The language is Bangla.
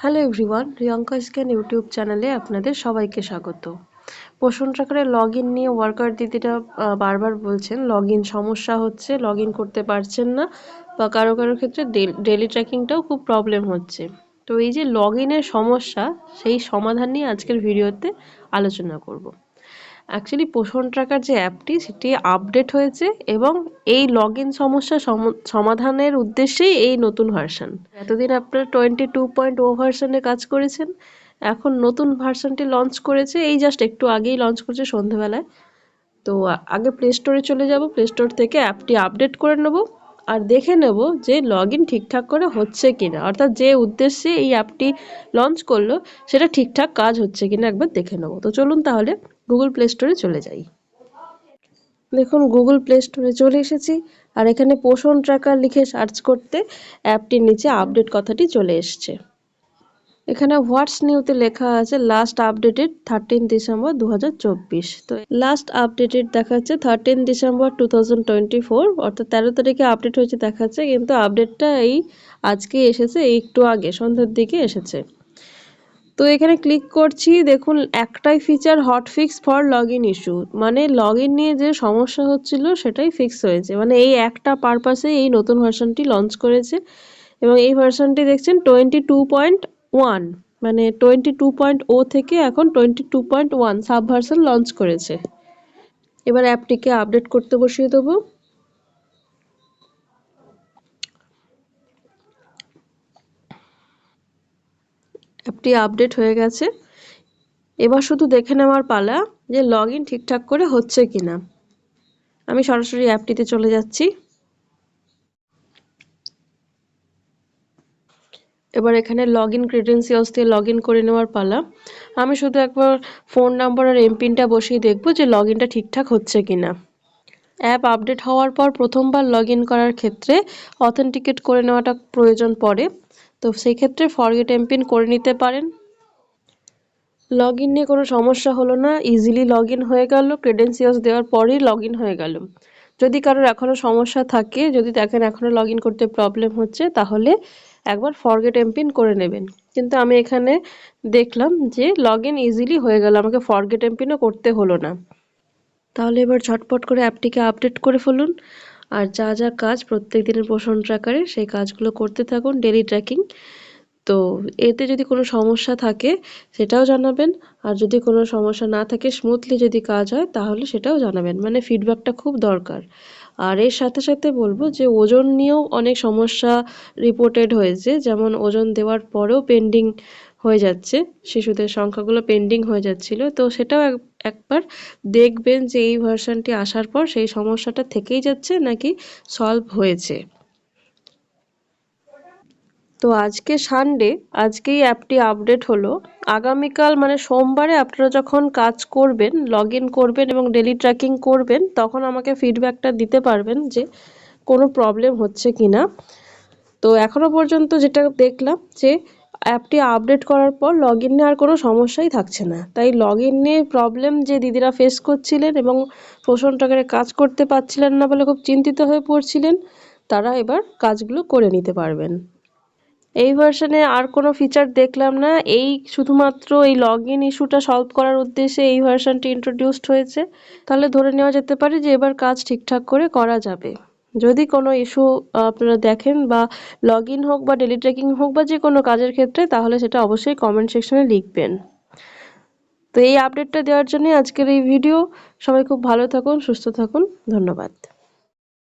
হ্যালো এভরিওয়ান রিয়ঙ্কা স্ক্যান ইউটিউব চ্যানেলে আপনাদের সবাইকে স্বাগত। পোষণ ট্রাকারে লগ ইন নিয়ে ওয়ার্কার দিদিটা বারবার বলছেন লগ ইন সমস্যা হচ্ছে লগ ইন করতে পারছেন না, বা কারও কারও ক্ষেত্রে ডেলি ট্র্যাকিংটাও খুব প্রবলেম হচ্ছে। তো এই যে লগ সমস্যা, সেই সমাধান নিয়ে আজকের ভিডিওতে আলোচনা করব। অ্যাকচুয়ালি পোষণ ট্রাকার যে অ্যাপটি, সেটি আপডেট হয়েছে এবং এই লগ ইন সমস্যা সমাধানের উদ্দেশ্যেই এই নতুন ভার্সন এতদিন আপনারা টোয়েন্টি টু পয়েন্ট ও ভার্সনে কাজ করেছেন। এখন নতুন ভার্সনটি লঞ্চ করেছে। এই জাস্ট একটু আগেই লঞ্চ করেছে সন্ধেবেলায়। তো আগে প্লে স্টোরে চলে যাব। প্লে স্টোর থেকে অ্যাপটি আপডেট করে নেব আর দেখে নেব যে লগ ইন ঠিকঠাক করে হচ্ছে কিনা। অর্থাৎ যে উদ্দেশ্যে এই অ্যাপটি লঞ্চ করল, সেটা ঠিকঠাক কাজ হচ্ছে কিনা একবার দেখে নেব। তো চলুন তাহলে গুগল প্লে স্টোরে চলে যাই। দেখুন গুগল প্লে স্টোরে চলে এসেছি আর এখানে পোষণ ট্র্যাকার লিখে সার্চ করতে অ্যাপটির নিচে আপডেট কথাটি চলে এসছে। এখানে হোয়াটস নিউতে লেখা আছে লাস্ট আপডেটেড থার্টিন ডিসেম্বর দু হাজার চব্বিশ। তো লাস্ট আপডেটেড দেখাচ্ছে থার্টিন ডিসেম্বর টু অর্থাৎ তেরো তারিখে আপডেট হয়েছে দেখাচ্ছে, কিন্তু আপডেটটা এই আজকে এসেছে একটু আগে, সন্ধ্যার দিকে এসেছে। তো এখানে ক্লিক করছি, দেখুন একটাই feature hot fix for log in issue মানে লগ ইন নিয়ে যে সমস্যা হচ্ছিল সেটাই ফিক্স হয়েছে মানে এই একটা পারপাসে এই নতুন ভার্সনটি লঞ্চ করেছে এবং এই ভার্সনটি দেখছেন টোয়েন্টি টু পয়েন্ট ওয়ান মানে টোয়েন্টি টু পয়েন্ট ও থেকে এখন twenty two point one sub version launch করেছে। এবার অ্যাপটিকে আপডেট করতে বসিয়ে দেবো। অ্যাপটি আপডেট হয়ে গেছে। এবার শুধু দেখে নেওয়ার পালা যে লগ ইন ঠিকঠাক করে হচ্ছে কিনা। আমি সরাসরি অ্যাপটিতে চলে যাচ্ছি। এবার এখানে লগ ইন ক্রিডেন্সিয়ালস দিয়ে লগ ইন করে নেওয়ার পালা। আমি শুধু একবার ফোন নাম্বার আর এমপিনটা বসিয়ে দেখব যে লগ ইনটা ঠিকঠাক হচ্ছে কিনা। অ্যাপ আপডেট হওয়ার পর প্রথমবার লগ করার ক্ষেত্রে অথেন্টিকেট করে নেওয়াটা প্রয়োজন পড়ে। তো সেই ক্ষেত্রে ফরগেট এমপিন করে নিতে পারেন। লগ ইন নিয়ে কোনো সমস্যা হলো না ইজিলি লগ ইন হয়ে গেল ক্রেডেন্সিয়ালস দেওয়ার পরই লগ ইন হয়ে গেল। যদি কারোর এখনও সমস্যা থাকে, যদি দেখেন এখনও লগ ইন করতে প্রবলেম হচ্ছে, তাহলে একবার ফরগেট এমপিন করে নেবেন। কিন্তু আমি এখানে দেখলাম যে লগ ইন ইজিলি হয়ে গেল, আমাকে ফরগেট এমপিনও করতে হলো না। তাহলে এবার ঝটপট করে অ্যাপটিকে আপডেট করে ফেলুন। আর যা যা কাজ প্রত্যেক দিনের পোষণ ট্র্যাকারে সেই কাজগুলো করতে থাকুন ডেলি ট্র্যাকিং। তো এতে যদি কোনো সমস্যা থাকে সেটাও জানাবেন। আর যদি কোনো সমস্যা না থাকে স্মুথলি যদি কাজ হয় তাহলে সেটাও জানাবেন। মানে ফিডব্যাকটা খুব দরকার। আর এর সাথে সাথে বলব যে ওজন নিয়েও অনেক সমস্যা রিপোর্টেড হয়েছে। যেমন ওজন দেওয়ার পরেও পেন্ডিং হয়ে যাচ্ছে। শিশুদের সংখ্যাগুলো পেন্ডিং হয়ে যাচ্ছিল। তো সেটাও একবার দেখবেন যে এই ভার্সানটি আসার পর সেই সমস্যাটা থেকেই যাচ্ছে নাকি সলভ হয়েছে। তো আজকে সানডে আজকেই অ্যাপটি আপডেট হলো। আগামীকাল মানে সোমবারে আপনারা যখন কাজ করবেন লগ করবেন এবং ডেলি ট্র্যাকিং করবেন, তখন আমাকে ফিডব্যাকটা দিতে পারবেন যে কোনো প্রবলেম হচ্ছে কি না তো এখনও পর্যন্ত যেটা দেখলাম যে অ্যাপটি আপডেট করার পর লগ ইনে আর কোনো সমস্যাই থাকছে না। তাই লগ ইন প্রবলেম যে দিদিরা ফেস করছিলেন এবং পোষণ টাকারে কাজ করতে পারছিলেন না বলে খুব চিন্তিত হয়ে পড়ছিলেন, তারা এবার কাজগুলো করে নিতে পারবেন। এই ভার্সনে আর কোনো ফিচার দেখলাম না। এই শুধুমাত্র এই লগ ইন ইস্যুটা সলভ করার উদ্দেশ্যে এই ভার্সনটি ইন্ট্রোডিউসড হয়েছে। তাহলে ধরে নেওয়া যেতে পারে যে এবার কাজ ঠিকঠাক করে করা যাবে। যদি কোনো ইস্যু আপনারা দেখেন বা লগ ইন হোক বা ডেলি ট্রেকিং হোক বা যে কোনো কাজের ক্ষেত্রে, তাহলে সেটা অবশ্যই কমেন্ট সেকশনে লিখবেন। তো এই আপডেটটা দেওয়ার জন্য আজকের এই ভিডিও সবাই খুব ভালো থাকুন, সুস্থ থাকুন। ধন্যবাদ।